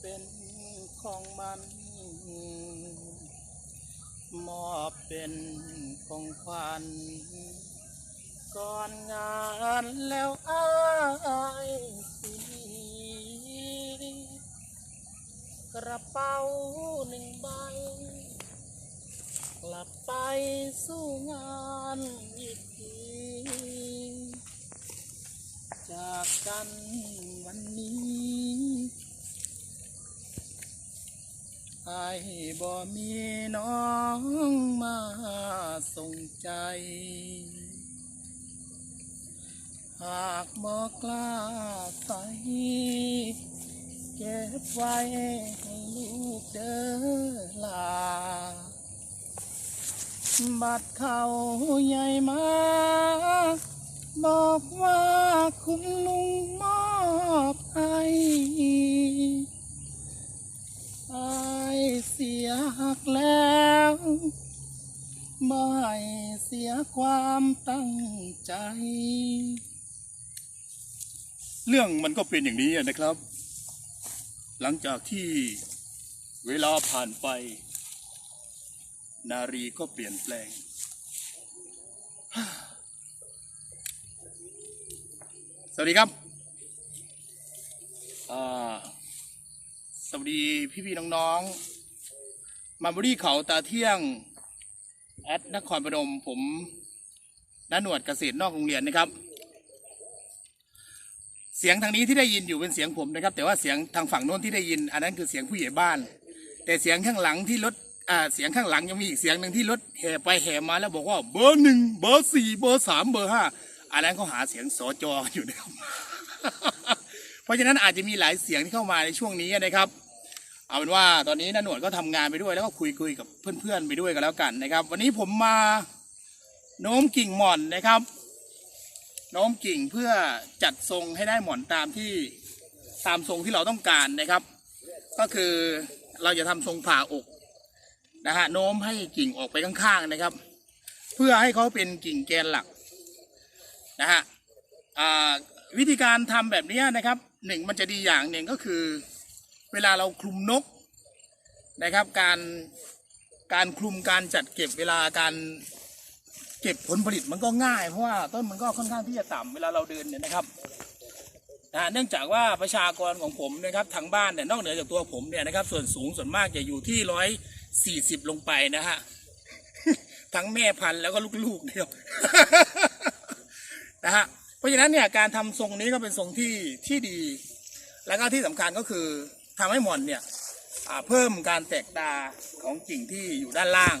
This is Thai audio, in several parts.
เป็นของมัน มอบเป็นของขวัญก่อนงานแล้วอายสิกระเป๋าหนึ่งใบ กลับไปสู้งานอีกที จากกันวันนี้ ไอ้บ่มีน้องมาส่งใจ หากบ่กล้าใส่เก็บไว้ให้ลูกเด้อลา บัดเขาใหญ่มาบอกว่าคุณลุงมอบให้ เสียหักแล้วไม่เสียความตั้งใจ เรื่องมันก็เป็นอย่างนี้นะครับ หลังจากที่เวลาผ่านไป นารีก็เปลี่ยนแปลง สวัสดีครับสวัสดีพี่ๆน้องๆ มาบรีเขาตาเที่ยง แอดนครพนมผมน้าหนวดเกษตรนอกโรงเรียนนะครับ เสียงทางนี้ที่ได้ยินอยู่เป็นเสียงผมนะครับ แต่ว่าเสียงทางฝั่งโน้นที่ได้ยิน อันนั้นคือเสียงผู้ใหญ่บ้าน แต่เสียงข้างหลังที่รถอ่าเสียงข้างหลังยังมีอีกเสียงหนึ่งที่รถแห่ไปแห่มาแล้วบอกว่าเบอร์หนึ่งเบอร์สี่เบอร์สามเบอร์ห้าอันนั้นเขาหาเสียงสจอยู่นะครับ เพราะฉะนั้นอาจจะมีหลายเสียงที่เข้ามาในช่วงนี้นะครับ เอาเป็นว่าตอนนี้น้าหนวดก็ทำงานไปด้วยแล้วก็คุยคุยกับเพื่อนๆไปด้วยกันแล้วกันนะครับ วันนี้ผมมาโน้มกิ่งหม่อนนะครับโน้มกิ่งเพื่อจัดทรงให้ได้หม่อนตามที่ตามทรงที่เราต้องการนะครับ ก็คือเราจะทำทรงผ่าอกนะฮะโน้มให้กิ่งออกไปข้างๆนะครับ เพื่อให้เขาเป็นกิ่งแกนหลักนะฮะวิธีการทำแบบนี้นะครับหนึ่งมันจะดีอย่างหนึ่งก็คือ เวลาเราคลุมนกนะครับ การการคลุมการจัดเก็บเวลาการเก็บผลผลิตมันก็ง่ายเพราะว่าต้นมันก็ค่อนข้างที่จะต่ำเวลาเราเดินเนี่ยนะครับนะเนื่องจากว่าประชากรของผมนะครับทางบ้านเนี่ยนอกเหนือจากตัวผมเนี่ยนะครับ ส่วนสูงส่วนมากจะอยู่ที่ร้อยสี่สิบลงไปนะฮะทั้งแม่พันธุ์แล้วก็ลูกๆเนี่ยนะฮะเพราะฉะนั้นเนี่ยการทำทรงนี้ก็เป็นทรงที่ที่ดี แล้วก็ที่สำคัญก็คือ ทำให้หม่อนเนี่ยเพิ่มการแตกตาของกิ่งที่อยู่ด้านล่าง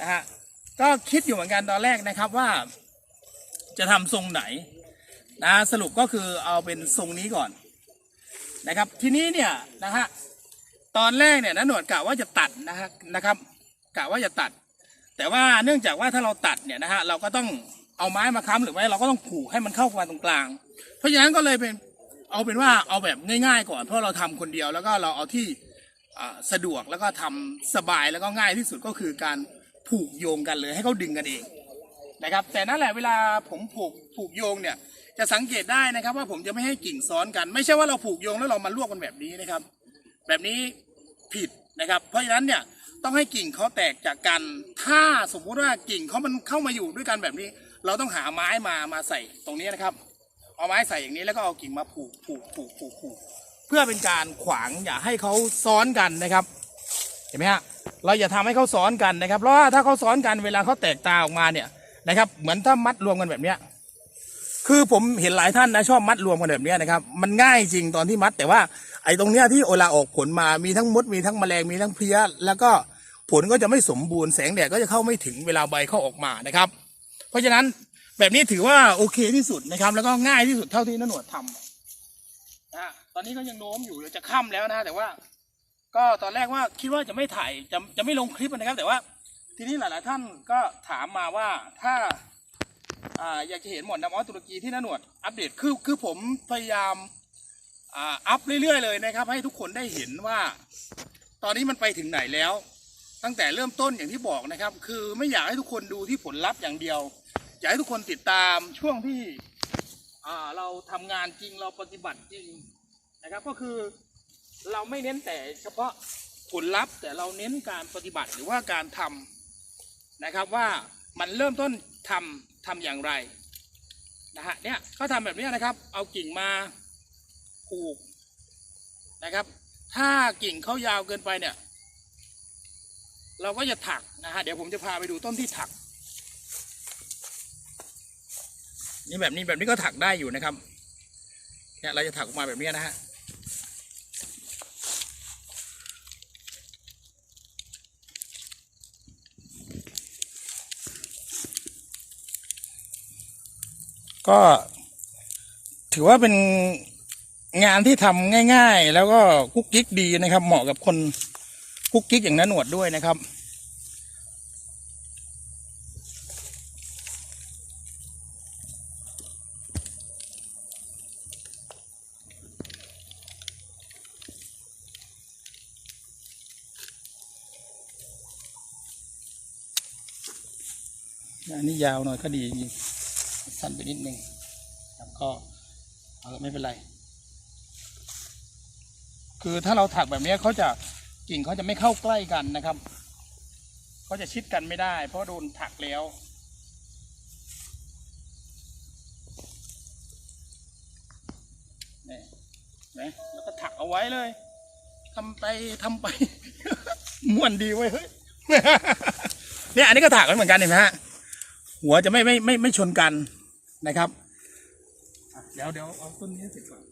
นะฮะก็คิดอยู่เหมือนกันตอนแรกนะครับว่า จะทำทรงไหนนะสรุปก็คือเอาเป็นทรงนี้ก่อนนะครับ ทีนี้เนี่ยนะฮะตอนแรกเนี่ยนะหนวดกะว่าจะตัดนะฮะนะครับกะว่าจะตัด แต่ว่าเนื่องจากว่าถ้าเราตัดเนี่ยนะฮะเราก็ต้องเอาไม้มาค้ำหรือไม่เราก็ต้องผูกให้มันเข้ามาตรงกลาง เพราะฉะนั้นก็เลยเป็น เอาเป็นว่าเอาแบบง่าย ๆ ก่อนเพราะเราทำคนเดียวแล้วก็เราเอาที่สะดวกแล้วก็ทำสบายแล้วก็ง่ายที่สุดก็คือการผูกโยงกันเลยให้เขาดึงกันเองนะครับ แต่นั่นแหละเวลาผมผูกผูกโยงเนี่ยจะสังเกตได้นะครับว่าผมจะไม่ให้กิ่งซ้อนกัน ไม่ใช่ว่าเราผูกโยงแล้วเรามาลวกกันแบบนี้นะครับ แบบนี้ผิดนะครับ เพราะฉะนั้นเนี่ยต้องให้กิ่งเขาแตกจากกัน ถ้าสมมุติว่ากิ่งเขามันเข้ามาอยู่ด้วยกันแบบนี้ เราต้องหาไม้มามาใส่ตรงนี้นะครับ เอาไม้ใส่อย่างนี้แล้วก็เอากิ่งมาผูกผูกผูกผูกผูกเพื่อเป็นการขวางอย่าให้เขาซ้อนกันนะครับ เห็นไหมฮะเราอย่าทำให้เขาซ้อนกันนะครับ เพราะว่าถ้าเขาซ้อนกันเวลาเขาแตกตาออกมาเนี่ยนะครับ เหมือนถ้ามัดรวมกันแบบเนี้ยคือผมเห็นหลายท่านนะชอบมัดรวมกันแบบเนี้ยนะครับ มันง่ายจริงตอนที่มัด แต่ว่าไอ้ตรงเนี้ยที่โอลาออกผลมามีทั้งมดมีทั้งแมลงมีทั้งเพลี้ยแล้วก็ผลก็จะไม่สมบูรณ์แสงแดดก็จะเข้าไม่ถึงเวลาใบเข้าออกมานะครับ เพราะฉะนั้น แบบนี้ถือว่าโอเคที่สุดนะครับ แล้วก็ง่ายที่สุดเท่าที่นหนวดทำนะตอนนี้ก็ยังโน้มอยู่เดี๋ยวจะค่ำแล้วนะแต่ว่า ก็ตอนแรกว่าคิดว่าจะไม่ถ่ายจะจะไม่ลงคลิปนะครับ แต่ว่า ทีนี้หลาย ๆ ท่านก็ถามมาว่าถ้าอ่าอยากจะเห็นหมอนน้ำอ้อตุรกีที่น้าหนวดอัปเดตคือคือผมพยายามอ่าอัพเรื่อย ๆ เลยนะครับ ให้ทุกคนได้เห็นว่า ตอนนี้มันไปถึงไหนแล้ว ตั้งแต่เริ่มต้นอย่างที่บอกนะครับ คือไม่อยากให้ทุกคนดูที่ผลลัพธ์อย่างเดียว อยากให้ทุกคนติดตามช่วงที่อ่าเราทำงานจริงเราปฏิบัติจริงนะครับก็คือเราไม่เน้นแต่เฉพาะผลลัพธ์ แต่เราเน้นการปฏิบัติหรือว่าการทำนะครับว่ามันเริ่มต้นทำทำอย่างไรนะฮะเนี่ยเขาทำแบบเนี้ยนะครับ เอากิ่งมาผูกนะครับ ถ้ากิ่งเขายาวเกินไปเนี่ย เราก็จะถักนะฮะเดี๋ยวผมจะพาไปดูต้นที่ถัก นี่แบบนี้แบบนี้ก็ถักได้อยู่นะครับเนี่ยเราจะถักออกมาแบบนี้นะฮะก็ถือว่าเป็นงานที่ทำง่าย ๆ แล้วก็กุ๊กกิ๊กดีนะครับ เหมาะกับคนกุ๊กกิ๊กอย่างนั้นหนวดด้วยนะครับ อันนี้ยาวหน่อยก็ดีจริงสั้นไปนิดนึงครับก็เอาละไม่เป็นไร คือถ้าเราถักแบบนี้เขาจะกิ่งเขาจะไม่เข้าใกล้กันนะครับเขาจะชิดกันไม่ได้ เพราะโดนถักแล้วนี่นะแล้วก็ถักเอาไว้เลยทำไปทำไป ม่วนดีเว้เฮ้ยเนี่ยอันนี้ก็ถักไว้เหมือนกันเห็นไหมฮะ หัวจะไม่ไม่ไม่ไม่ชนกันนะครับเดี๋ยวเดี๋ยวเอาต้นนี้เสร็จก่อน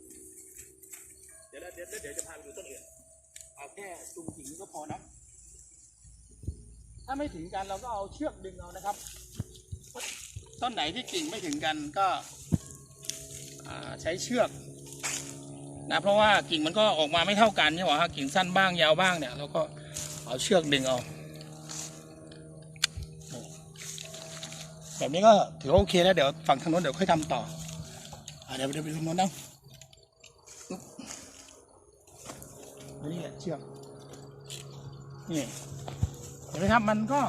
เดี๋ยวเดี๋ยวเดี๋ยวจะพาไปดูต้นอื่นเอาแค่จุงกิ่งนี้ก็พอนะถ้าไม่ถึงกันเราก็เอาเชือกดึงเอานะครับ ต้นไหนที่กิ่งไม่ถึงกันก็ใช้เชือกนะเพราะว่ากิ่งมันก็ออกมาไม่เท่ากันใช่ไหมฮะกิ่งสั้นบ้างยาวบ้างเนี่ยเราก็เอาเชือกดึงเอา แบบนี้ก็ถือว่าโอเคแล้วเดี๋ยวฝั่งทางโน้นเดี๋ยวค่อยทำต่ออเดี๋ยวเดี๋ยวไปทางโน้นนะปึ๊บอันนี้แหละเชือกนี่เห็นไหมครับมันก็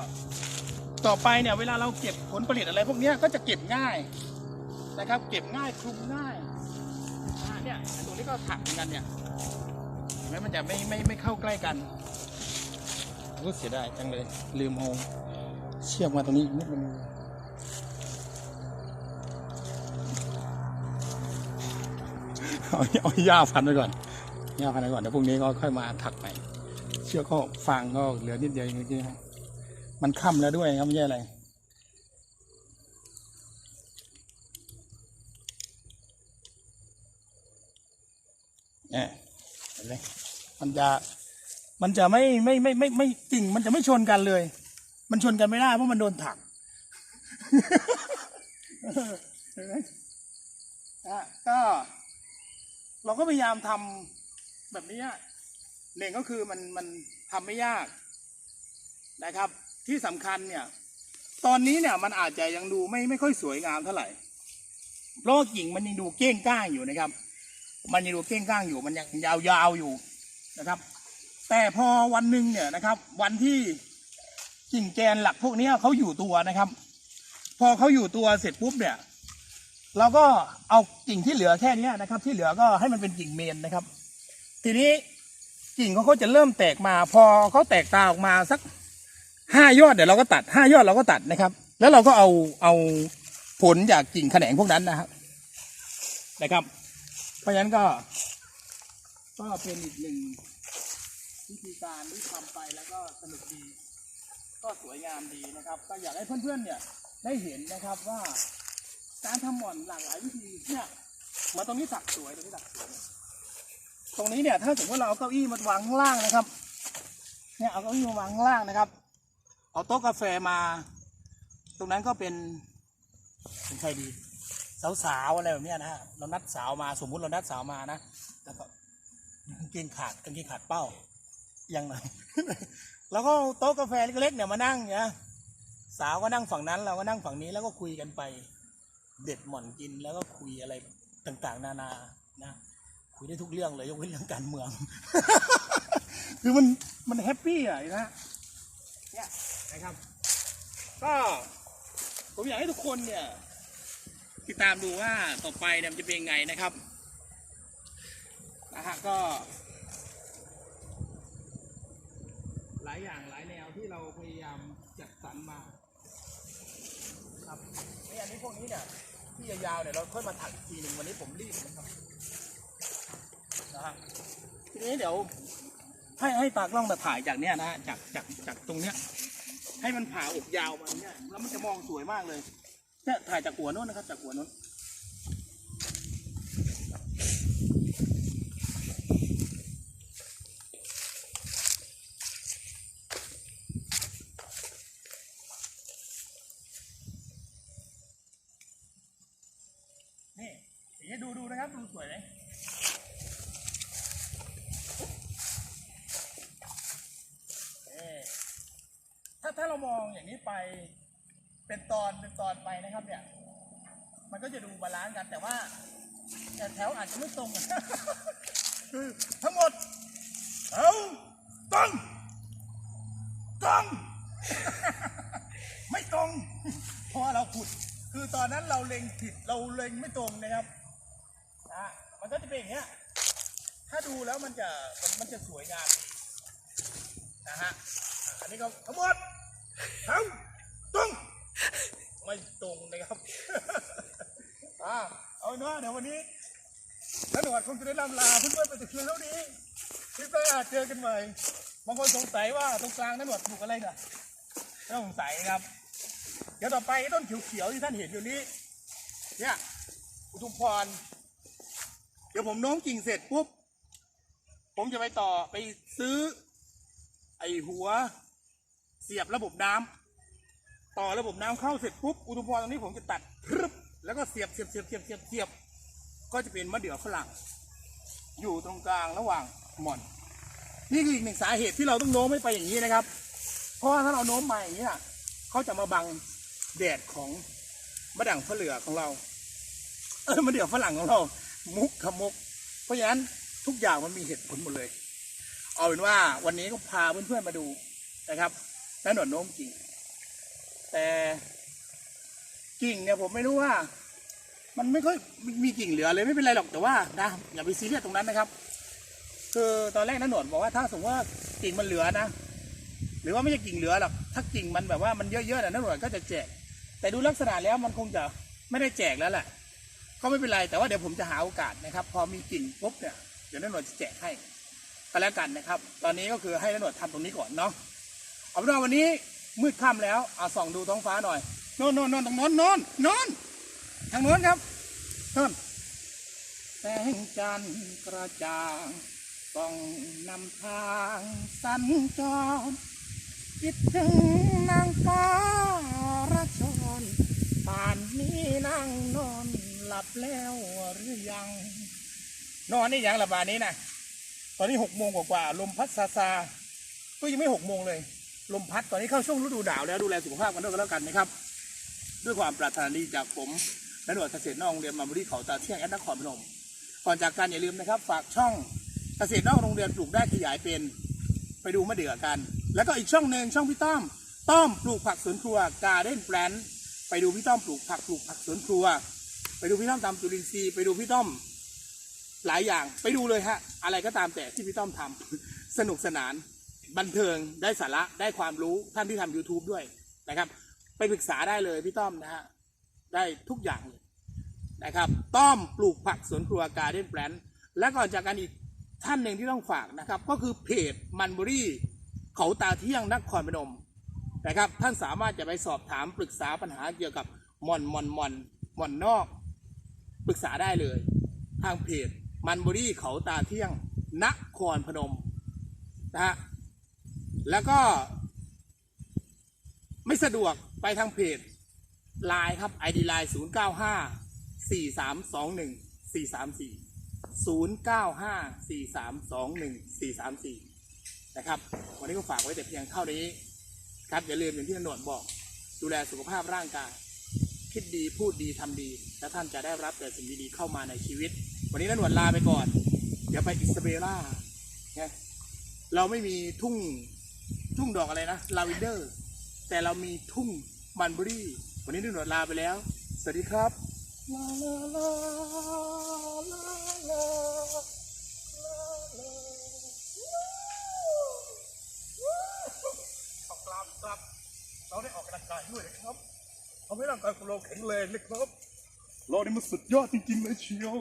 ต่อไปเนี่ยเวลาเราเก็บผลผลิตอะไร พวกนี้ก็จะเก็บง่ายนะครับ เก็บง่ายคลุมง่ายเนี่ยตรงนี้ก็ถักเหมือนกันเนี่ยเห็นไหมมันจะไม่ไม่ไม่เข้าใกล้กันก็เสียดายจังเลย ลืมเอาเชือกมาตรงนี้อีกนิดนึง เอาเอาหญ้าพันไว้ก่อนหญ้าพันไว้ก่อนเดี๋ยวพรุ่งนี้ก็ค่อยมาถักใหม่เชือกก็ฟางก็เหลือนิดเดียวเองเมื่อกี้ครับมันค่ำแล้วด้วยครับไม่ใช่อะไรเนี่ยเห็นไหมมันจะมันจะไม่ไม่ไม่ไม่ไม่กิ่งมันจะไม่ชนกันเลย มันชนกันไม่ได้เพราะมันโดนถักเห็นไหมอะก็ เราก็พยายามทำแบบนี้หนึ่งก็คือมันมันทำไม่ยากนะครับ ที่สำคัญเนี่ยตอนนี้เนี่ยมันอาจจะยังดูไม่ไม่ค่อยสวยงามเท่าไหร่เพราะกิ่งมันยังดูเก้งก้างอยู่นะครับ มันยังดูเก้งก้างอยู่มันยังยาวๆอยู่นะครับ แต่พอวันหนึ่งเนี่ยนะครับ วันที่กิ่งแกนหลักพวกนี้เขาอยู่ตัวนะครับ พอเขาอยู่ตัวเสร็จปุ๊บเนี่ย เราก็เอากิ่งที่เหลือแค่นี้นะครับ ที่เหลือก็ให้มันเป็นกิ่งเมนนะครับ ทีนี้กิ่งเขาจะเริ่มแตกมาพอเขาแตกตาออกมาสักห้ายอดเดี๋ยวเราก็ตัดห้ายอดเราก็ตัดนะครับ แล้วเราก็เอาเอาผลจากกิ่งแขนงพวกนั้นนะครับนะครับ เพราะฉะนั้นก็ ก็เป็นอีกหนึ่งวิธีการที่ทำไปแล้วก็สนุกดี ก็สวยงามดีนะครับ ก็อยากให้เพื่อนๆเนี่ยได้เห็นนะครับว่า การทำหม่อนหลากหลายวิธีเนี่ยมาตรงนี้ถักสวยตรงนี้ถักสวยตรงนี้เนี่ยถ้าสมมติเราเอาเก้าอี้มาวางข้างล่างนะครับ เนี่ยเอาเก้าอี้มาวางข้างล่างนะครับ เอาโต๊ะกาแฟมา ตรงนั้นก็เป็นเป็นใครดี สาวๆอะไรแบบเนี้ยนะฮะเรานัดสาวมาสมมุติเรานัดสาวมานะแล้วก็กางเกงขาดกางเกงขาดเป้ายังหน่อยแล้วก็โต๊ะกาแฟเล็กๆเนี่ยมานั่งเนี่ยสาวก็นั่งฝั่งนั้นเราก็นั่งฝั่งนี้แล้วก็คุยกันไป เด็ดหม่อนกินแล้วก็คุยอะไรต่างๆ นานานะ คุยได้ทุกเรื่องเลยยกเว้นเรื่องการเมือง คือมันมันแฮปปี้อะนะเนี่ยนะครับก็ผมอยากให้ทุกคนเนี่ย ติดตามดูว่าต่อไปเนี่ยมันจะเป็นยังไงนะครับนะฮะก็ลายอย่างหลายแนวที่เราพยายามจัดสรรมา ครับไอ้อันนี้พวกนี้เนี่ย ที่ยาวๆเนี่ยเราค่อยมาถักอีกทีหนึ่งวันนี้ผมรีบนะครับนะฮะทีนี้เดี๋ยว ให้ให้ปากล้องมาถ่ายจากเนี้ยนะฮะจากจากจากตรงเนี้ย ให้มันผ่าอกยาวมาเนี่ยแล้วมันจะมองสวยมากเลยเนี่ยถ่ายจากหัวโน้นนะครับ จากหัวโน้นอย่างนี้ดูดูนะครับ ดูสวยไหมเอ๊ะถ้าถ้าเรามองอย่างนี้ไป เป็นตอนเป็นตอนไปนะครับ เนี่ย มันก็จะดูบาลานซ์กันแต่ว่าแต่แถวอาจจะไม่ตรงคือทั้งหมดเอาตรงตรงไม่ตรง เพราะว่าเราขุด คือตอนนั้นเราเล็งผิดเราเล็งไม่ตรงนะครับอะมันก็จะเป็นอย่างเงี้ยถ้าดูแล้วมันจะมันมันจะสวยงามดีนะฮะอะอันนี้ก็ทั้งหมดทั้งตรง ไม่ตรงนะครับ อ่าเอาเนว่าเดี๋ยววันนี้นันหนวดคงจะได้ลำลาเพื่อนๆไปแต่เพียงเท่านี้คลิปหน้าเจอกันใหม่บางคนสงสัยว่าตรงกลางนันหนวดปลูกอะไรนไม่ต้องสงสัยครับ เดี๋ยวต่อไปต้นเขียวๆที่ท่านเห็นอยู่นี้ เนี่ยอุทุมพร เดี๋ยวผมโน้มกิ่งเสร็จปุ๊บ ผมจะไปต่อไปซื้อ ไอหัว เสียบระบบน้ำ ต่อระบบน้ำเข้าเสร็จปุ๊บอุทุมพรตรงนี้ผมจะตัดรึบแล้วก็เสียบเสียบเสียบเสียบเสียบเสียบก็จะเป็นมะเดื่อฝรั่ง อยู่ตรงกลางระหว่างหม่อน นี่คืออีกหนึ่งสาเหตุที่เราต้องโน้มไม่ไปอย่างนี้นะครับ เพราะว่าถ้าเราโน้มมาอย่างนี้น่ะเขาจะมาบังแดดของมะดั่งฝเหลือของเรา เออมะเดื่อฝรั่งของเรา มุกขมุก เพราะฉะนั้นทุกอย่างมันมีเหตุผลหมดเลย เอาเป็นว่าวันนี้ก็พาเพื่อนๆมาดูนะครับแล้วหนโน้มจริง แต่กิ่งเนี่ยผมไม่รู้ว่า มันไม่ค่อยมีกิ่งเหลือเลยไม่เป็นไรหรอกแต่ว่านะอย่าไปซีเรียสตรงนั้นนะครับ คือตอนแรกนันหนวดบอกว่าถ้าสมมติว่ากิ่งมันเหลือนะ หรือว่าไม่ใช่กิ่งเหลือหรอกถ้ากิ่งมันแบบว่ามันเยอะๆนะนนหนวดก็จะแจก แต่ดูลักษณะแล้วมันคงจะไม่ได้แจกแล้วแหละก็ไม่เป็นไรแต่ว่าเดี๋ยวผมจะหาโอกาสนะครับ พอมีกิ่งปุ๊บเนี่ยเดี๋ยวนนหนวดจะแจกให้ก็แล้วกันนะครับ ตอนนี้ก็คือให้นนหนวดทำตรงนี้ก่อนเนาะเอาเป็นว่าวันนี้ มืดค่ำแล้วเอาส่องดูท้องฟ้าหน่อยโน่นโน่นโน่นตรงโน้นโน่นโน่นทางโน้นครับโน่นแสงจันทร์กระจ่างต้องนำทางสัญจรคิดถึงนางฟ้าระชนป่านนี้นั่งนอนหลับแล้วหรือยัง นอนนี่ยังหละบบานนี้นะตอนนี้หกโมงกว่าๆลมพัดซาซาก็ยังไม่หกโมงเลย ลมพัดตอนนี้เข้าช่วงฤดูหนาวแล้วดูแลสุขภาพกันด้วยกันแล้วกันนะครับ ด้วยความปรารถนาดีจากผมและหน่วยเกษตรนอกโรงเรียนมาบุรีเขาตาเที่ยงแอดนครพนมก่อนจากกันอย่าลืมนะครับ ฝากช่องเกษตรนอกโรงเรียนปลูกได้ขยายเป็น ไปดูมะเดื่อกัน แล้วก็อีกช่องหนึ่งช่องพี่ต้อมต้อมปลูกผักสวนครัวการเด้นแปลนไปดูพี่ต้อมปลูกผักปลูกผักสวนครัว ไปดูพี่ต้อมทำจุลินทรีย์ไปดูพี่ต้อมหลายอย่างไปดูเลยฮะอะไรก็ตามแต่ที่พี่ต้อมทำสนุกสนาน บันเทิงได้สาระได้ความรู้ท่านที่ทำ YouTube ด้วยนะครับ ไปปรึกษาได้เลยพี่ต้อมนะฮะได้ทุกอย่างเลยนะครับ ต้อมปลูกผักสวนครัวการเด้นแปลนและก่อนจากกันอีกท่านหนึ่งที่ต้องฝากนะครับ ก็คือเพจมันบุรีเขาตาเที่ยงนครพนมนะครับ ท่านสามารถจะไปสอบถามปรึกษาปัญหาเกี่ยวกับหม่อนหม่อนหม่อนหม่อนนอกปรึกษาได้เลย ทางเพจมันบุรีเขาตาเที่ยงนครพนมนะฮะ แล้วก็ ไม่สะดวกไปทางเพจไลน์ครับ ID ไลน์0 9 5 4 3 2 1 4 3 4 0 9 5 4 3 2 1 4 3 4 นะครับ วันนี้ก็ฝากไว้แต่เพียงเท่านี้ ครับอย่าลืมอย่างที่นนวดบอก ดูแลสุขภาพร่างกาย คิดดีพูดดีทำดี และท่านจะได้รับแต่สิ่งดีๆเข้ามาในชีวิต วันนี้นนวดลาไปก่อน เดี๋ยวไปอิสเบล่านะเราไม่มีทุ่ง ทุ่งดอกอะไรนะลาวินเดอร์ แต่เรามีทุ่งมันเบอรี่ วันนี้นุ่นหนวดลาไปแล้ว สวัสดีครับลาลาลาลาลาลาลาครับเราได้ออกกำลังกายด้วยนะครับทำให้ร่างกายของเราแข็งแรงนะครับ เรานี่มันสุดยอดจริงๆเลยเชียว